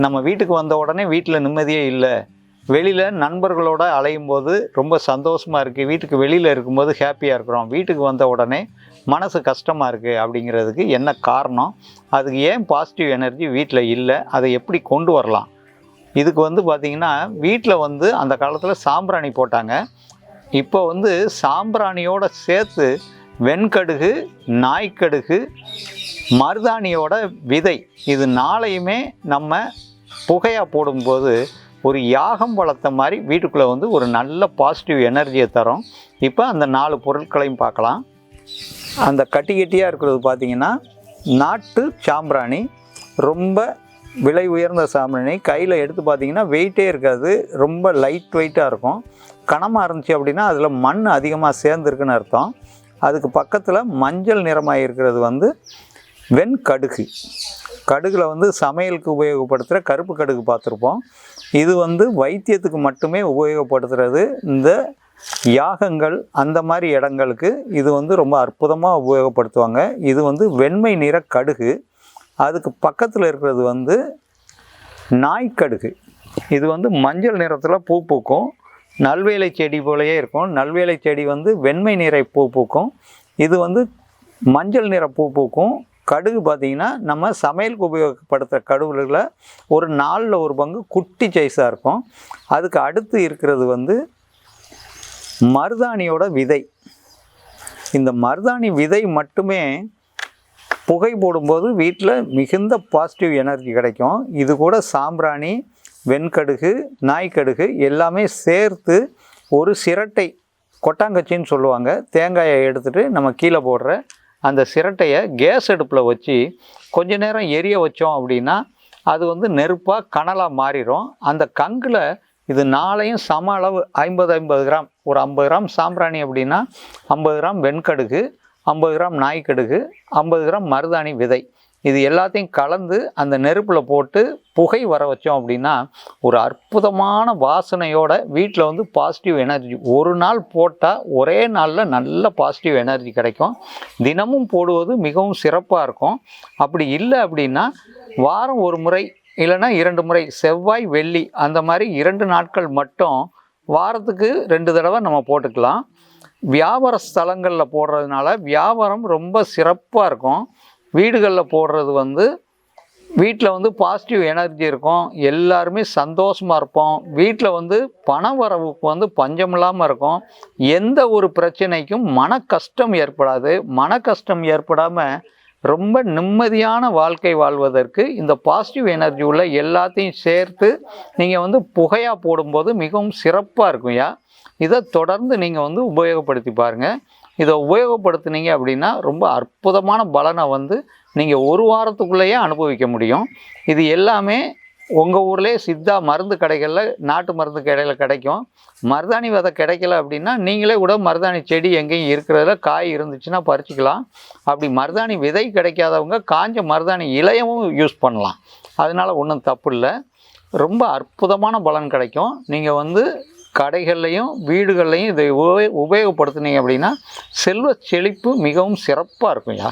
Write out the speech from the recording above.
நம்ம வீட்டுக்கு வந்த உடனே வீட்டில் நிம்மதியே இல்லை. வெளியில் நண்பர்களோட அலையும் போது ரொம்ப சந்தோஷமாக இருக்குது வீட்டுக்கு வெளியில் இருக்கும்போது ஹாப்பியாக இருக்கிறோம். வீட்டுக்கு வந்த உடனே மனசு கஷ்டமாக இருக்குது அப்படிங்கிறதுக்கு என்ன காரணம்? அதுக்கு ஏன் பாசிட்டிவ் எனர்ஜி வீட்டில் இல்லை? அதை எப்படி கொண்டு வரலாம்? இதுக்கு வந்து பார்த்திங்கன்னா வீட்டில் வந்து அந்த காலத்தில் சாம்பிராணி போட்டாங்க. இப்போ வந்து சாம்பிராணியோட சேர்த்து வெண்கடுகு நாய்க்கடுகு மருதாணியோட விதை. இது நாளையுமே நம்ம புகையாக போடும்போது ஒரு யாகம் வளர்த்த மாதிரி வீட்டுக்குள்ளே வந்து ஒரு நல்ல பாசிட்டிவ் எனர்ஜியை தரும். இப்போ அந்த நாலு பொருட்களையும் பார்க்கலாம். அந்த கட்டி கட்டியாக இருக்கிறது பார்த்திங்கன்னா நாட்டு சாம்பிராணி ரொம்ப விலை உயர்ந்த சாம்பிராணி. கையில் எடுத்து பார்த்திங்கன்னா வெயிட்டே இருக்காது ரொம்ப லைட் வெயிட்டாக இருக்கும். கனமாக இருந்துச்சு அப்படின்னா அதில் மண் அதிகமாக சேர்ந்துருக்குன்னு அர்த்தம். அதுக்கு பக்கத்தில் மஞ்சள் நிறமாக இருக்கிறது வந்து வெண்கடுகு. கடுகில் வந்து சமையலுக்கு உபயோகப்படுத்துகிற கருப்பு கடுகு பார்த்துருப்போம். இது வந்து வைத்தியத்துக்கு மட்டுமே உபயோகப்படுத்துறது. இந்த யாகங்கள் அந்த மாதிரி இடங்களுக்கு இது வந்து ரொம்ப அற்புதமாக உபயோகப்படுத்துவாங்க. இது வந்து வெண்மை நிற கடுகு. அதுக்கு பக்கத்தில் இருக்கிறது வந்து நாய்க்கடுகு. இது வந்து மஞ்சள் நிறத்தில் பூ பூக்கும். நல்வேலை செடி போலயே இருக்கும். நல்வேலை செடி வந்து வெண்மை நிற பூ பூக்கும். இது வந்து மஞ்சள் நிற பூ பூக்கும். கடுகு பார்த்திங்கன்னா நம்ம சமையலுக்கு உபயோகப்படுத்துகிற கடுகுல ஒரு நாலில் ஒரு பங்கு குட்டி சைஸாக இருக்கும். அதுக்கு அடுத்து இருக்கிறது வந்து மருதாணியோட விதை. இந்த மருதாணி விதை மட்டுமே புகை போடும்போது வீட்டில் மிகுந்த பாசிட்டிவ் எனர்ஜி கிடைக்கும். இது கூட சாம்பிராணி வெண்கடுகு நாய்க்கடுகு எல்லாமே சேர்த்து ஒரு சிரட்டை கொட்டாங்கச்சின்னு சொல்லுவாங்க. தேங்காயை எடுத்துகிட்டு நம்ம கீழே போடுற அந்த சிரட்டையை கேஸ் அடுப்பில் வச்சு கொஞ்ச நேரம் எரிய வச்சோம் அப்படின்னா அது வந்து நெருப்பாக கனலாக மாறிடும் அந்த கங்கில் இது நாளையும் சம அளவு ஐம்பது ஐம்பது கிராம். ஒரு ஐம்பது கிராம் சாம்பிராணி அப்படின்னா ஐம்பது கிராம் வெண்கடுகு ஐம்பது கிராம் நாய்க்கடுகு ஐம்பது கிராம் மருதாணி விதை. இது எல்லாத்தையும் கலந்து அந்த நெருப்பில் போட்டு புகை வர வச்சோம் அப்படின்னா ஒரு அற்புதமான வாசனையோட வீட்டில் வந்து பாசிட்டிவ் எனர்ஜி ஒரு நாள் போட்டால் ஒரே நாளில் நல்ல பாசிட்டிவ் எனர்ஜி கிடைக்கும். தினமும் போடுவது மிகவும் சிறப்பாக இருக்கும். அப்படி இல்லை அப்படின்னா வாரம் ஒரு முறை இல்லைன்னா இரண்டு முறை செவ்வாய் வெள்ளி அந்த மாதிரி இரண்டு நாட்கள் மட்டும் வாரத்துக்கு ரெண்டு தடவை நம்ம போட்டுக்கலாம். வியாபார ஸ்தலங்களில் போடுறதுனால வியாபாரம் ரொம்ப சிறப்பாக இருக்கும். வீடுகளில் போடுறது வந்து வீட்டில் வந்து பாசிட்டிவ் எனர்ஜி இருக்கும். எல்லாருமே சந்தோஷமாக இருப்போம். வீட்டில் வந்து பண வரவுக்கு வந்து பஞ்சம் இல்லாமல் இருக்கும். எந்த ஒரு பிரச்சனைக்கும் மன கஷ்டம் ஏற்படாது. மன கஷ்டம் ஏற்படாமல் ரொம்ப நிம்மதியான வாழ்க்கை வாழ்வதற்கு இந்த பாசிட்டிவ் எனர்ஜி உள்ள எல்லாத்தையும் சேர்த்து நீங்கள் வந்து புகையாக போடும்போது மிகவும் சிறப்பாக இருக்கும்யா இதை தொடர்ந்து நீங்கள் வந்து உபயோகப்படுத்தி பாருங்கள் இதை உபயோகப்படுத்துனீங்க அப்படின்னா ரொம்ப அற்புதமான பலனை வந்து நீங்கள் ஒரு வாரத்துக்குள்ளேயே அனுபவிக்க முடியும். இது எல்லாமே உங்கள் ஊர்லேயே சித்தா மருந்து கடைகளில் நாட்டு மருந்து கடையில் கிடைக்கும். மருதாணி விதை கிடைக்கல அப்படின்னா நீங்களே கூட மருதாணி செடி எங்கேயும் இருக்கிறதுல காய் இருந்துச்சுன்னா பறிச்சிக்கலாம். அப்படி மருதாணி விதை கிடைக்காதவங்க காஞ்ச மருதாணி இலையவும் யூஸ் பண்ணலாம். அதனால் ஒன்றும் தப்பு இல்லை. ரொம்ப அற்புதமான பலன் கிடைக்கும். நீங்கள் வந்து கடைகள்லையும் வீடுகள்லையும் இதை உபயோக உபயோகப்படுத்துனீங்க அப்படின்னா செல்வ செழிப்பு மிகவும் சிறப்பாக இருக்கும்யா